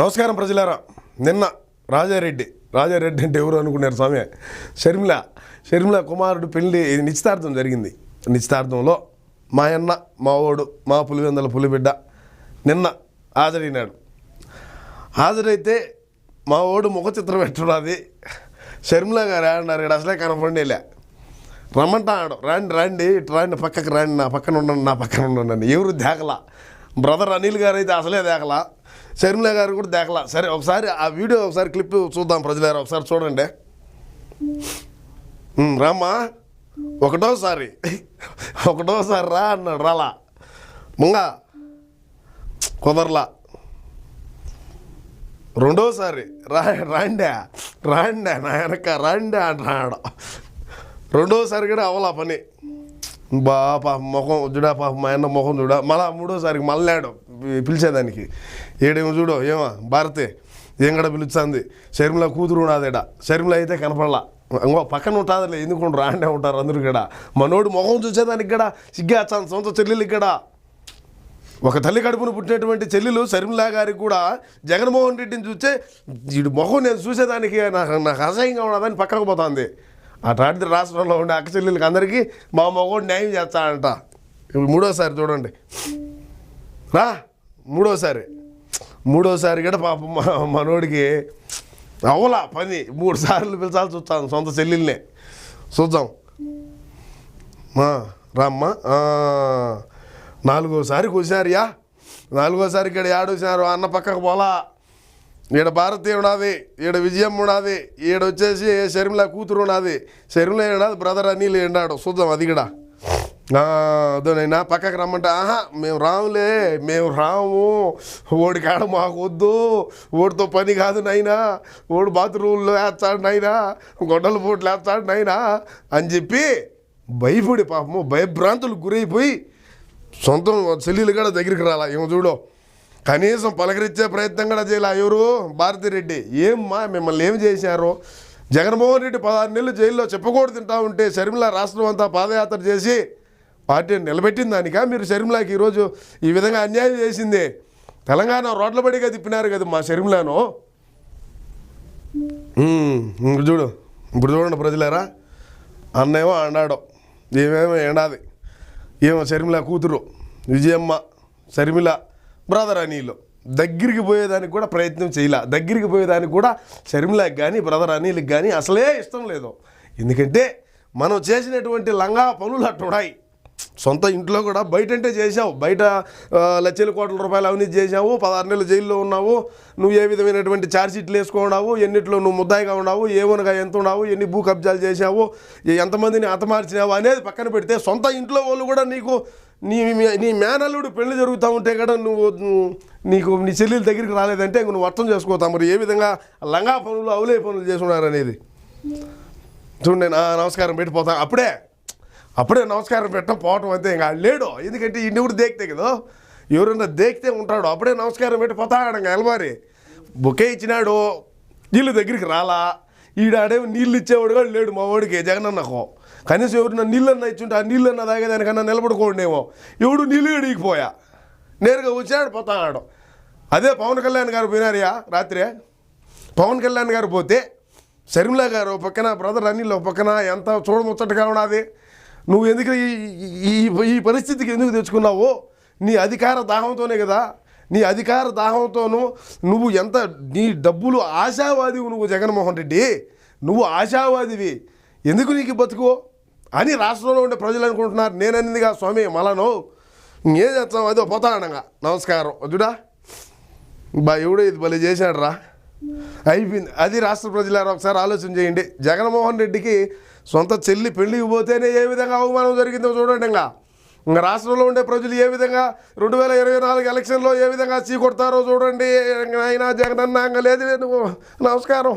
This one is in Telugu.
నమస్కారం ప్రజలారా. నిన్న రాజారెడ్డి రాజారెడ్డి అంటే ఎవరు అనుకున్నారు స్వామి? షర్మిల షర్మిల కుమారుడు పెళ్ళి నిశ్చితార్థం జరిగింది. నిశ్చితార్థంలో మా అన్న మా ఓడు మా పులివెందల పులిబిడ్డ నిన్న హాజరైనాడు. హాజరైతే మా ఓడు ముఖ చిత్రం పెట్టున్నది షర్మిల గారు అన్నారు ఇక్కడ అసలే కనపడిలే రమ్మంటాడు. రండి రండి ఇటు రండి పక్కకు రండి నా పక్కన ఉండండి నా పక్కన ఉండండి. ఎవరు దేకలా? బ్రదర్ అనిల్ గారు అయితే అసలే దేకలా. శర్మిల గారు కూడా దేకలా. సరే ఒకసారి ఆ వీడియో ఒకసారి క్లిప్ చూద్దాం ప్రజలారా. ఒకసారి చూడండి. రామ్మా. ఒకటోసారి. ఒకటోసారి రా అన్నాడు రాలా. ముంగా కుదరలా. రెండోసారి రా రాండా రాండా నా వెనక రాండా అంటున్నాడు. రెండోసారి కూడా అవలా పని. బా పాప ముఖం చూడా పాప మా అన్న ముఖం చూడా. మళ్ళా మూడోసారికి మళ్ళాడు పిలిచేదానికి. ఏడేమో చూడు ఏమో భారతే ఏం కూడా పిలుస్తుంది? శర్మిల కూతురు ఉన్నదేడా? శర్మిల అయితే కనపడలా. ఇంకో పక్కన ఉంటుందిలే ఎందుకు రాండే ఉంటారు అందరూ కూడా మనోడు ముఖం చూసేదానికి కూడా సిగ్గా వచ్చాను సొంత చెల్లెలు ఇక్కడ ఒక తల్లి కడుపును పుట్టినటువంటి చెల్లెలు శర్మిల గారికి కూడా జగన్మోహన్ రెడ్డిని చూస్తే వీడి మొఖం నేను చూసేదానికి నాకు నాకు అసహ్యంగా ఉన్నదని పక్కకు పోతుంది. అట్లాంటిది రాష్ట్రంలో ఉండే అక్క అందరికీ మా మొగోడు న్యాయం చేస్తాడంట. ఇప్పుడు మూడోసారి చూడండి. రా మూడోసారి. మూడోసారి కూడా పాపం మనోడికి అవలా పని. మూడు సార్లు పిలిచాల్సి చూస్తాను సొంత చెల్లెల్నే. చూద్దాం. రామ్మ నాలుగోసారి ఆ, నాలుగోసారి నాలుగోసారి ఇక్కడ ఏడోసారు అన్న పక్కకు పోలా. ఈడ భారతీయ ఉన్నది ఈడ విజయం ఉన్నది ఈడ వచ్చేసి షర్మిల కూతురు ఉన్నది. షర్మిల ఉన్నది బ్రదర్ అనిల్ ఉన్నాడు చూద్దాం అది కూడా. అదోనైనా పక్కకు రమ్మంటే ఆహా మేము రాములే మేము రాము. ఓడి కాడ మాకు వద్దు. ఓడితో పని కాదు నైనా ఓడి బాత్రూంలో వేస్తాడు నైనా గొడ్డల పూట్లు వేస్తాడు నైనా అని చెప్పి భయపడి పాపము భయభ్రాంతులు గురైపోయి సొంతం చెల్లెలు కూడా దగ్గరికి రాలా. ఏమో చూడు. కనీసం పలకరించే ప్రయత్నం కూడా చేయాలి ఎవరు? భారతిరెడ్డి ఏమ్మా మిమ్మల్ని ఏం చేశారు? జగన్మోహన్ రెడ్డి పదహారు నెలలు జైల్లో చెప్పకూడదు తింటా ఉంటే షర్మిల రాష్ట్రం అంతా పాదయాత్ర చేసి పార్టీని నిలబెట్టిన దానికా? మీరు షర్మిలాకి ఈరోజు ఈ విధంగా అన్యాయం చేసింది. తెలంగాణ రోడ్ల బడిగా తిప్పినారు కదా మా షర్మిలాను. ఇప్పుడు చూడు. ఇప్పుడు చూడండి ప్రజలారా. అన్నేమో అన్నాడు ఏమేమో ఏడాది. ఏమో షర్మిల కూతురు. విజయమ్మ షర్మిల బ్రదర్ అనిల్ దగ్గరికి పోయేదానికి కూడా ప్రయత్నం చేయాల. దగ్గరికి పోయేదానికి కూడా షర్మిలాకి కానీ బ్రదర్ అనిల్కి కానీ అసలే ఇష్టం లేదు. ఎందుకంటే మనం చేసినటువంటి లంగా పనులు అట్టున్నాయి సొంత ఇంట్లో కూడా బయట అంటే చేసావు బయట లక్షల కోట్ల రూపాయలు అవినీతి చేసావు పదహారు నెలలు జైల్లో ఉన్నావు. నువ్వు ఏ విధమైనటువంటి ఛార్జ్షీట్లు వేసుకున్నావు ఎన్నిట్లో నువ్వు ముద్దాయిగా ఉన్నావు? ఏమనగా ఎంత ఉన్నావు? ఎన్ని భూ కబ్జాలు చేసావు ఏ- ఎంతమందిని హతమార్చినావు? అనేది పక్కన పెడితే సొంత ఇంట్లో వాళ్ళు కూడా నీకు నీ నీ మేనల్లుడు పెళ్ళి జరుగుతూ ఉంటే కదా నువ్వు నీకు నీ చెల్లెల దగ్గరికి రాలేదంటే ఇంక నువ్వు అర్థం చేసుకోతావు మరి ఏ విధంగా లంగా పనులు అవులే పనులు చేస్తున్నారు అనేది చూడండి నా నమస్కారం పెట్టిపోతా. అప్పుడే అప్పుడే నమస్కారం పెట్టడం పోవటం అంతే ఇంకా. లేడు ఎందుకంటే ఈ కూడా దేక్తే కదా? ఎవరన్నా దేక్తే ఉంటాడు. అప్పుడే నమస్కారం పెట్టి పోతాడు ఇంకా ఎలమారి బొకే ఇచ్చినాడు వీళ్ళు దగ్గరికి రాలా. ఈడాడే నీళ్ళు ఇచ్చేవాడు కూడా లేడు మా వాడికి. జగనన్నకు కనీసం ఎవరన్నా నీళ్ళన్నా ఇచ్చుంటే ఆ నీళ్ళన్నా తాగేదానికన్నా నిలబడుకోండేమో. ఎవడు నీళ్ళు గడిగిపోయా నేరుగా వచ్చాడు పోతాడు. అదే పవన్ కళ్యాణ్ గారు పోయినారయ్యా రాత్రే? పవన్ కళ్యాణ్ గారు పోతే శర్మిల గారు పక్కన బ్రదర్ అనిల్ పక్కన ఎంత చూడముచ్చటగా ఉన్నది? నువ్వు ఎందుకు ఈ ఈ పరిస్థితికి ఎందుకు తెచ్చుకున్నావు? నీ అధికార దాహంతోనే కదా నీ అధికార దాహంతోనూ నువ్వు ఎంత నీ డబ్బులు ఆశావాదివి నువ్వు జగన్మోహన్ రెడ్డి. నువ్వు ఆశావాదివి. ఎందుకు నీకు బతుకు? అని రాష్ట్రంలో ఉండే ప్రజలు అనుకుంటున్నారు. నేననిందిగా స్వామి మలను. ఏం చేస్తాం? అదో పోతానంగా నమస్కారం. వద్దుడా? బా ఎవడో ఇది భలే చేశాడు రా అయిపోయింది. అది రాష్ట్ర ప్రజలారా ఒకసారి ఆలోచన చేయండి. జగన్మోహన్ రెడ్డికి సొంత చెల్లి పెళ్ళికి పోతేనే ఏ విధంగా అవమానం జరిగిందో చూడండి ఇంకా. ఇంకా రాష్ట్రంలో ఉండే ప్రజలు ఏ విధంగా రెండు వేల ఇరవై నాలుగు ఎలక్షన్లో ఏ విధంగా చీ కొడతారో చూడండి అయినా జగనన్న ఇంకా లేదు లేదు నమస్కారం.